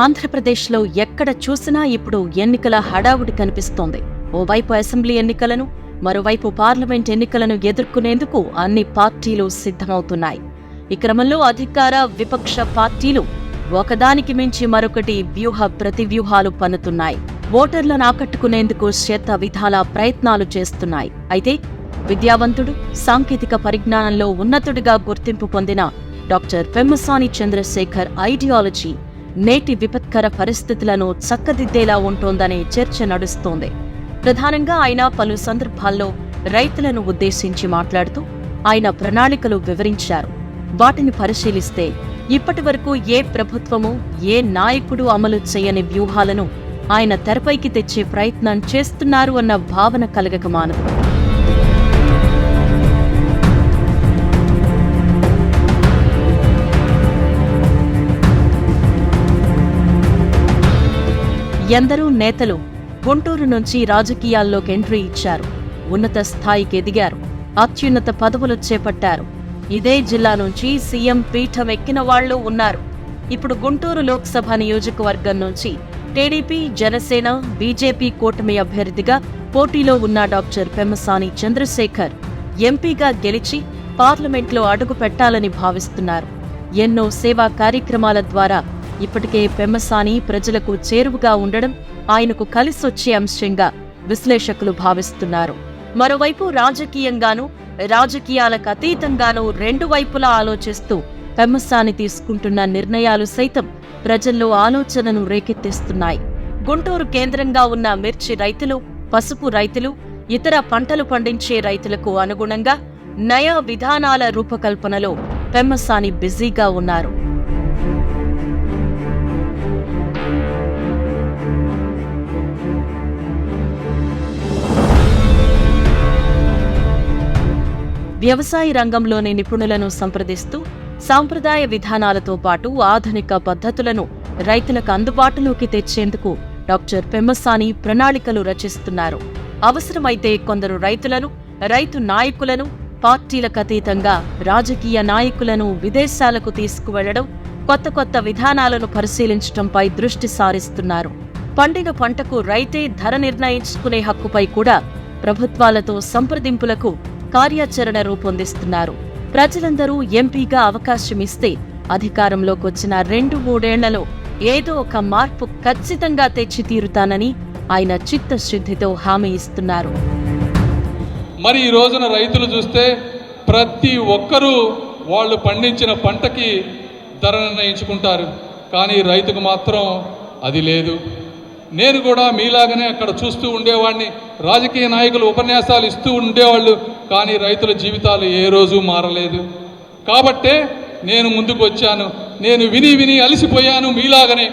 ఆంధ్రప్రదేశ్లో ఎక్కడ చూసినా ఇప్పుడు ఎన్నికల హడావుడి కనిపిస్తోంది. ఓవైపు అసెంబ్లీ ఎన్నికలను మరోవైపు పార్లమెంట్ ఎన్నికలను ఎదుర్కొనేందుకు అన్ని పార్టీలు సిద్ధమవుతున్నాయి. ఈ క్రమంలో అధికార విపక్ష పార్టీలు ఒకదానికి మించి మరొకటి వ్యూహ ప్రతివ్యూహాలు పన్నుతున్నాయి. ఓటర్లను ఆకట్టుకునేందుకు శత విధాల ప్రయత్నాలు చేస్తున్నాయి. అయితే విద్యావంతుడు సాంకేతిక పరిజ్ఞానంలో ఉన్నతుడిగా గుర్తింపు పొందిన డాక్టర్ పెమ్మసాని చంద్రశేఖర్ ఐడియాలజీ నేటి విపత్కర పరిస్థితులను చక్కదిద్దేలా ఉంటోందనే చర్చ నడుస్తోంది. ప్రధానంగా ఆయన పలు సందర్భాల్లో రైతులను ఉద్దేశించి మాట్లాడుతూ ఆయన ప్రణాళికలు వివరించారు. వాటిని పరిశీలిస్తే ఇప్పటి వరకు ఏ ప్రభుత్వము ఏ నాయకుడు అమలు చేయని వ్యూహాలను ఆయన తెరపైకి తెచ్చే ప్రయత్నం చేస్తున్నారు అన్న భావన కలగక మానదు ఎందరో నేతలు గుంటూరు నుంచి రాజకీయాల్లోకి ఎంట్రీ ఇచ్చారు. ఉన్నత స్థాయికి ఎదిగారు. అత్యున్నత పదవులు చేపట్టారు. ఇదే జిల్లా నుంచి సీఎం పీఠం ఎక్కిన వాళ్ళు ఉన్నారు. ఇప్పుడు గుంటూరు లోక్సభ నియోజకవర్గం నుంచి టీడీపీ జనసేన బీజేపీ కూటమి అభ్యర్థిగా పోటీలో ఉన్న డాక్టర్ పెమ్మసాని చంద్రశేఖర్ ఎంపీగా గెలిచి పార్లమెంట్లో అడుగు పెట్టాలని భావిస్తున్నారు. ఎన్నో సేవా కార్యక్రమాల ద్వారా ఇప్పటికే పెమ్మసాని ప్రజలకు చేరువుగా ఉండడం ఆయనకు కలిసొచ్చే అంశంగా విశ్లేషకులు భావిస్తున్నారు. మరోవైపు రాజకీయంగానూ రాజకీయాలకు అతీతంగానూ రెండు వైపులా ఆలోచిస్తూ పెమ్మసాని తీసుకుంటున్న నిర్ణయాలు సైతం ప్రజల్లో ఆలోచనను రేకెత్తిస్తున్నాయి. గుంటూరు కేంద్రంగా ఉన్న మిర్చి రైతులు పసుపు రైతులు ఇతర పంటలు పండించే రైతులకు అనుగుణంగా నయా విధానాల రూపకల్పనలో పెమ్మసాని బిజీగా ఉన్నారు. వ్యవసాయ రంగంలోని నిపుణులను సంప్రదిస్తూ సాంప్రదాయ విధానాలతో పాటు ఆధునిక పద్ధతులను రైతులకు అందుబాటులోకి తెచ్చేందుకు డాక్టర్ పెమ్మసాని ప్రణాళికలు రచిస్తున్నారు. అవసరమైతే కొందరు రైతులను రైతు నాయకులను పార్టీలకు అతీతంగా రాజకీయ నాయకులను విదేశాలకు తీసుకువెళ్ళడం కొత్త కొత్త విధానాలను పరిశీలించడంపై దృష్టి సారిస్తున్నారు. పండిన పంటకు రైతే ధర నిర్ణయించుకునే హక్కుపై కూడా ప్రభుత్వాలతో సంప్రదింపులకు కార్యాచరణ రూపొందిస్తున్నారు. ప్రజలందరూ ఎంపీగా అవకాశం ఇస్తే అధికారంలోకి వచ్చిన రెండు మూడేళ్ళలో ఏదో ఒక మార్పు ఖచ్చితంగా తెచ్చి తీరుతానని ఆయన చిత్తశుద్ధితో హామీ ఇస్తున్నారు. మరి ఈ రోజున రైతులు చూస్తే ప్రతి ఒక్కరూ వాళ్ళు పండించిన పంటకి ధర నిర్ణయించుకుంటారు. కానీ రైతుకు మాత్రం అది లేదు. నేను కూడా మీలాగనే అక్కడ చూస్తూ ఉండేవాడిని. రాజకీయ నాయకులు ఉపన్యాసాలు ఇస్తూ ఉండేవాళ్ళు. కానీ రైతుల జీవితాలు ఏ రోజు మారలేదు. కాబట్టే నేను ముందుకు వచ్చాను నేను విని విని అలసిపోయాను మీలాగనే.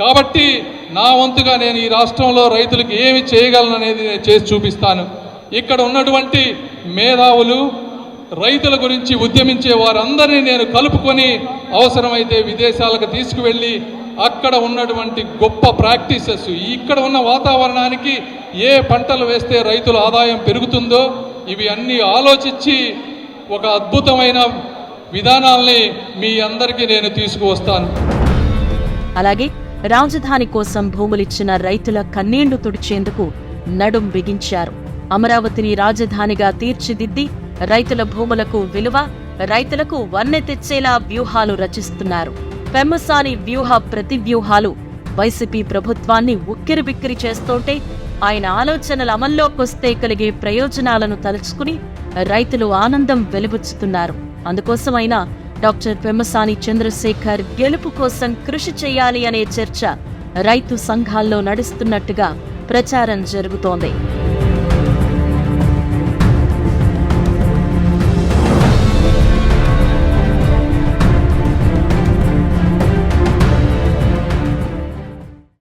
కాబట్టి నా వంతుగా నేను ఈ రాష్ట్రంలో రైతులకు ఏమి చేయగలను అనేది నేను చేసి చూపిస్తాను. ఇక్కడ ఉన్నటువంటి మేధావులు రైతుల గురించి ఉద్యమించే వారందరినీ నేను కలుపుకొని అవసరమైతే విదేశాలకు తీసుకువెళ్ళి అక్కడ ఉన్నటువంటి గొప్ప ప్రాక్టీసెస్ ఇక్కడ ఉన్న వాతావరణానికి ఏ పంటలు వేస్తే రైతుల ఆదాయం పెరుగుతుందో ఇవి అన్నీ ఆలోచించి ఒక అద్భుతమైన విధానాల్ని మీ అందరికీ నేను తీసుకువస్తాను. అలాగే రాజధాని కోసం భూములిచ్చిన రైతుల కన్నీళ్ళు తుడిచేందుకు నడుం బిగించారు. అమరావతిని రాజధానిగా తీర్చిదిద్ది రైతుల భూములకు విలువ రైతులకు వన్నె తెచ్చేలా వ్యూహాలు రచిస్తున్నారు. పెమ్మసాని వ్యూహ ప్రతివ్యూహాలు వైసీపీ ప్రభుత్వాన్ని ఉక్కిరిబిక్కిరి చేస్తుంటే ఆయన ఆలోచనలు అమల్లోకొస్తే కలిగే ప్రయోజనాలను తలుచుకుని రైతులు ఆనందం వెలుబుచ్చుతున్నారు. అందుకోసమైనా డాక్టర్ పెమ్మసాని చంద్రశేఖర్ గెలుపు కోసం కృషి చేయాలి అనే చర్చ రైతు సంఘాల్లో నడుస్తున్నట్టుగా ప్రచారం జరుగుతోంది.